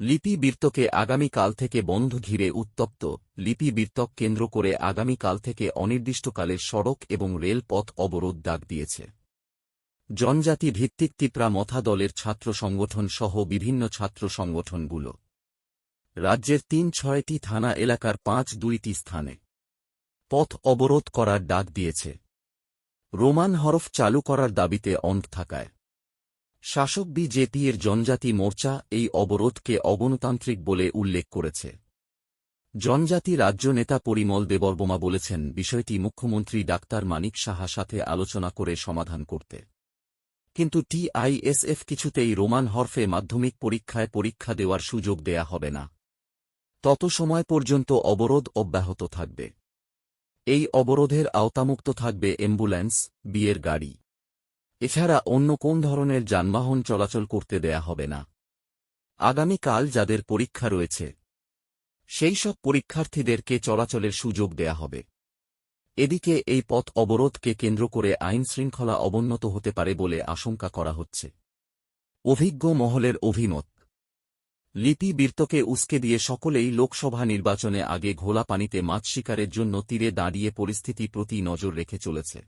লিপি আগামীকাল থেকে বন্ধ ঘিরে উত্তপ্ত লিপি কেন্দ্র করে আগামীকাল থেকে অনির্দিষ্টকালের সড়ক এবং রেলপথ অবরোধ ডাক দিয়েছে। জনজাতি ভিত্তিক তিপ্রা মথা দলের ছাত্র সংগঠন সহ বিভিন্ন ছাত্র সংগঠনগুলো। রাজ্যের তিন ছয়টি থানা এলাকার পাঁচ দুইটি স্থানে পথ অবরোধ করার ডাক দিয়েছে। রোমান হরফ চালু করার দাবিতে অন্ত থাকায় শাসক বিজেপি এর জনজাতি মোর্চা এই অবরোধকে অগণতান্ত্রিক বলে উল্লেখ করেছে। জনজাতি রাজ্য নেতা পরিমল দেবর্মা বলেছেন, বিষয়টি মুখ্যমন্ত্রী ডাক্তার মানিক সাহা সাথে আলোচনা করে সমাধান করতে। কিন্তু টিআইএসএফ কিছুতেই রোমান হরফে মাধ্যমিক পরীক্ষায় পরীক্ষা দেওয়ার সুযোগ দেয়া হবে না। তত সময় পর্যন্ত অবরোধ অব্যাহত থাকবে। এই অবরোধের আওতামুক্ত থাকবে অ্যাম্বুলেন্স, বিয়ের গাড়ি। এছাড়া অন্য কোন ধরনের যানবাহন চলাচল করতে দেয়া হবে না। আগামীকাল যাদের পরীক্ষা রয়েছে, সেই সব পরীক্ষার্থীদেরকে চলাচলের সুযোগ দেয়া হবে। এদিকে এই পথ অবরোধকে কেন্দ্র করে আইন শৃঙ্খলা অবন্নত হতে পারে বলে আশঙ্কা করা হচ্ছে। অভিজ্ঞ মহলের অভিমত, লিপি বীর্তকে উস্কে দিয়ে সকলেই লোকসভা নির্বাচনে আগে ঘোলা পানিতে মাছ শিকারের জন্য তীরে দাঁড়িয়ে পরিস্থিতি প্রতি নজর রেখে চলেছে।